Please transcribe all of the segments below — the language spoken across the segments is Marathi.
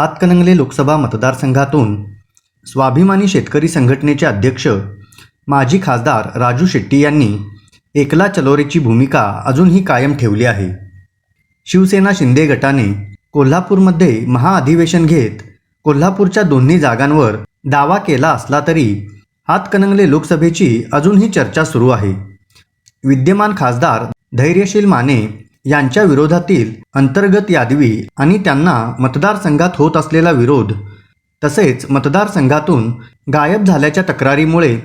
हातकणंगले लोकसभा मतदारसंघातून स्वाभिमानी शेतकरी संघटनेचे अध्यक्ष माजी खासदार राजू शेट्टी यांनी एकला चलोरेची भूमिका अजूनही कायम ठेवली आहे. शिवसेना शिंदे गटाने कोल्हापूरमध्ये महाअधिवेशन घेत कोल्हापूरच्या दोन्ही जागांवर दावा केला असला तरी हातकणंगले लोकसभेची अजूनही चर्चा सुरू आहे. विद्यमान खासदार धैर्यशील माने यांच्या विरोधातील अंतर्गत यादवी आणि त्यांना मतदारसंघात होत असलेला विरोध. तसेच मतदारसंघातून गायब झाल्याच्या तक्रारीमुळे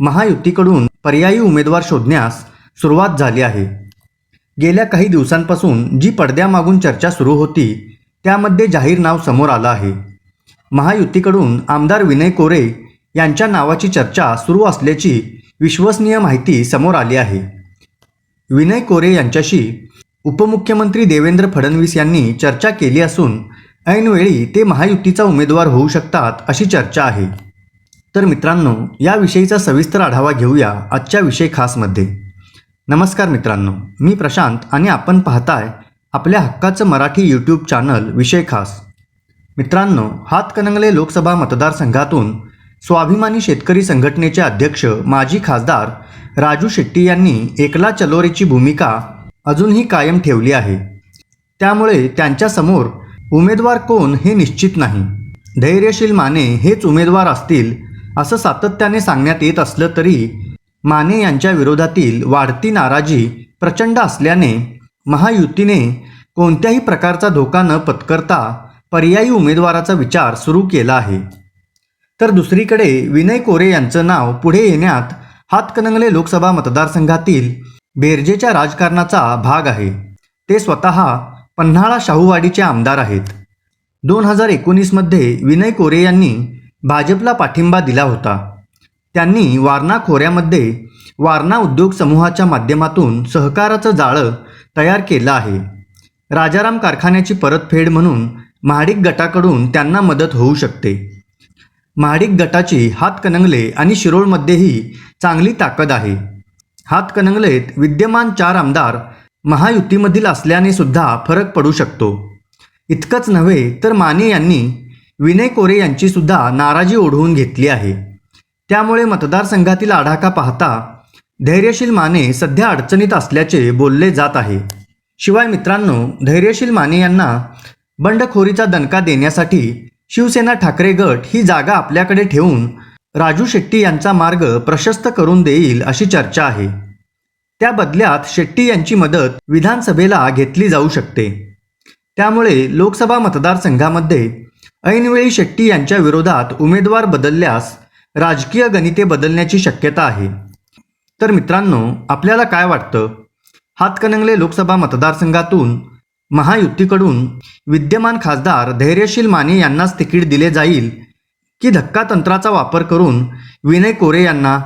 महायुतीकडून पर्यायी उमेदवार शोधण्यास सुरुवात झाली आहे. गेल्या काही दिवसांपासून जी पडद्यामागून चर्चा सुरू होती त्यामध्ये जाहीर नाव समोर आलं आहे. महायुतीकडून आमदार विनय कोरे यांच्या नावाची चर्चा सुरू असल्याची विश्वसनीय माहिती समोर आली आहे. विनय कोरे यांच्याशी उपमुख्यमंत्री देवेंद्र फडणवीस यांनी चर्चा केली असून ऐनवेळी ते महायुतीचा उमेदवार होऊ शकतात अशी चर्चा आहे. तर मित्रांनो याविषयीचा सविस्तर आढावा घेऊया आजच्या विषय खासमध्ये. नमस्कार मित्रांनो मी प्रशांत आणि आपण पाहताय आपल्या हक्काचं मराठी यूट्यूब चॅनल विषय खास. मित्रांनो हातकणंगले लोकसभा मतदारसंघातून स्वाभिमानी शेतकरी संघटनेचे अध्यक्ष माजी खासदार राजू शेट्टी यांनी एकला चलोरेची भूमिका अजूनही कायम ठेवली आहे. त्यामुळे त्यांच्यासमोर उमेदवार कोण हे निश्चित नाही. धैर्यशील माने हेच उमेदवार असतील असं सातत्याने सांगण्यात येत असलं तरी माने यांच्या विरोधातील वाढती नाराजी प्रचंड असल्याने महायुतीने कोणत्याही प्रकारचा धोका न पत्करता पर्यायी उमेदवाराचा विचार सुरू केला आहे. तर दुसरीकडे विनय कोरे यांचं नाव पुढे येण्यात हातकणंगले लोकसभा मतदारसंघातील बेरजेच्या राजकारणाचा भाग आहे. ते स्वतः पन्हाळा शाहूवाडीचे आमदार आहेत. दोन हजार एकोणीसमध्ये विनय कोरे यांनी भाजपला पाठिंबा दिला होता. त्यांनी वारणा खोऱ्यामध्ये वारणा उद्योग समूहाच्या माध्यमातून सहकाराचं जाळं तयार केलं आहे. राजाराम कारखान्याची परतफेड म्हणून महाडिक गटाकडून त्यांना मदत होऊ शकते. महाडिक गटाची हातकणंगले आणि शिरोळमध्येही चांगली ताकद आहे. हातकणंगलेत विद्यमान चार आमदार महायुतीमधील असल्याने सुद्धा फरक पडू शकतो. इतकंच नव्हे तर माने यांनी विनय कोरे यांची सुद्धा नाराजी ओढवून घेतली आहे. त्यामुळे मतदारसंघातील आढाका पाहता धैर्यशील माने सध्या अडचणीत असल्याचे बोलले जात आहे. शिवाय मित्रांनो धैर्यशील माने यांना बंडखोरीचा दणका देण्यासाठी शिवसेना ठाकरे गट ही जागा आपल्याकडे ठेवून राजू शेट्टी यांचा मार्ग प्रशस्त करून देईल अशी चर्चा आहे. त्या बदल्यात शेट्टी यांची मदत विधानसभेला घेतली जाऊ शकते. त्यामुळे लोकसभा मतदारसंघामध्ये ऐनवेळी शेट्टी यांच्या विरोधात उमेदवार बदलल्यास राजकीय गणिते बदलण्याची शक्यता आहे. तर मित्रांनो आपल्याला काय वाटतं? हातकणंगले लोकसभा मतदारसंघातून महायुतीकडून विद्यमान खासदार धैर्यशील माने यांनाच तिकीट दिले जाईल की धक्का तंत्राचा वापर करून विनय कोरे यांना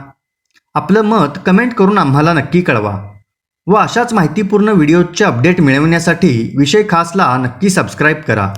आपलं मत कमेंट करून आम्हाला नक्की कळवा. व अशाच माहितीपूर्ण व्हिडिओचे अपडेट मिळवण्यासाठी विषय खासला नक्की सबस्क्राईब करा.